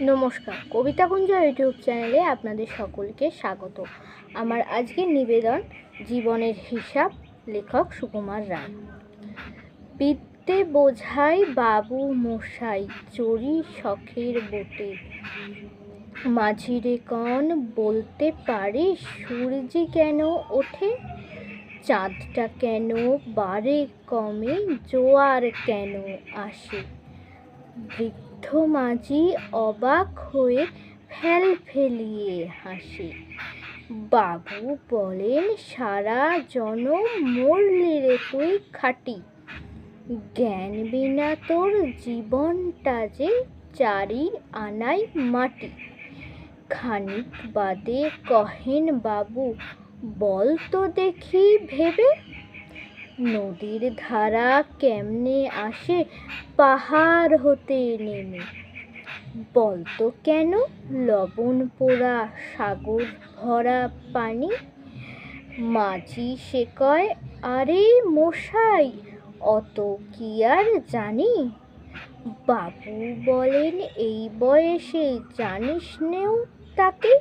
নমস্কার। কবিতাকুঞ্জ ইউটিউব চ্যানেলে আপনাদের সকলকে স্বাগত। আমার আজকের নিবেদন জীবনের হিসাব লেখক সুকুমার রায়। বিদ্যে বোঝাই বাবু মশাই চড়ি শখের বটে। মাঝিরে কন বলতে পারে, সূর্যি কেন ওঠে? চাঁদটা কেন বারে কমে, জোয়ার কেন আসে? বৃদ্ধ মাঝি অবাক হয়ে ফেল ফেলিয়ে হাসে। বাবু বলেন, সারা জনম মরলি রে তুই খাটি। জ্ঞান বিনা তোর জীবনটা যে চারি আনাই মাটি। খানিক বাদে কহেন, বাবু, বল তো দেখি ভেবে। নদীর ধারা কেমনে আসে? পাহাড় হতে নেমে। বলতো কেন? লবণ পোড়া সাগর ভরা পানি? মাঝি সে কয়, আরে মশাই, অত কি আর জানি? বাবু বলেন, এই বয়সে জানিস নেও তাকে?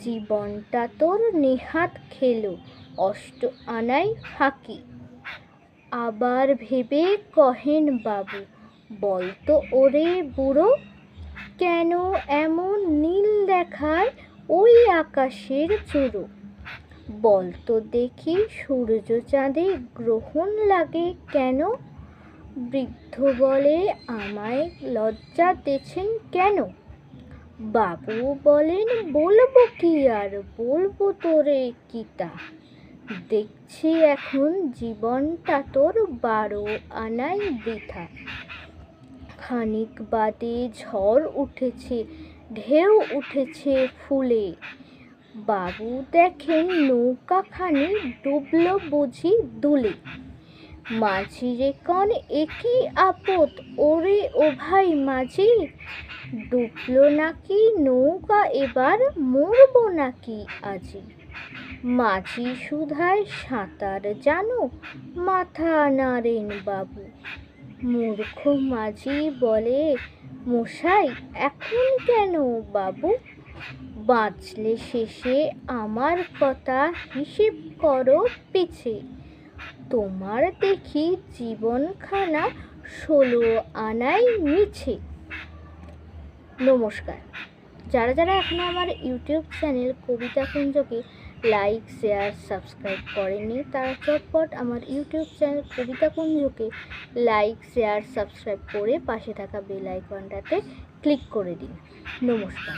জীবনটা তোর নেহাত খেলো, অষ্ট আনাই ফাঁকি। আবার ভেবে কহেন বাবু বলতো ওরে বুড়ো, কেন এমন নীল দেখায় ওই আকাশের চুরো? বলতো দেখি সূর্য চাঁদে গ্রহণ লাগে কেন? বৃদ্ধ বলে, আমায় লজ্জা দেছেন কেন? বাবু বলেন, বলব কি আর, বলব তোরে কিতা দেখছি এখন জীবনটা তোর বারো আনাই বৃথা। খানিক বাদে ঝড় উঠেছে, ঢেউ উঠেছে ফুলে। বাবু দেখেন নৌকাখানি ডুবলো বুঝি দুলে। মাঝি রে কন একই আপদ? ওরে ও ভাই মাঝি, ডুবলো নাকি নৌকা এবার মরবো নাকি আজি? মাঝি সুধায় সাঁতার জানো? মাথা নাড়েন বাবু। মূর্খ মাঝি বলে, মশাই, এখন কেন বাবু? বাঁচলে শেষে আমার কথা হিসেব করো পিছে। তোমার দেখি জীবনখানা ষোলো আনাই মিছে। নমস্কার। যারা যারা এখনও আমার ইউটিউব চ্যানেল কবিতা কুঞ্জকে লাইক শেয়ার সাবস্ক্রাইব করেনি তারা চটপট আমার ইউটিউব চ্যানেল কবিতা কুঞ্জকে লাইক শেয়ার সাবস্ক্রাইব করে পাশে থাকা বেল আইকনটাতে ক্লিক করে দিন। নমস্কার।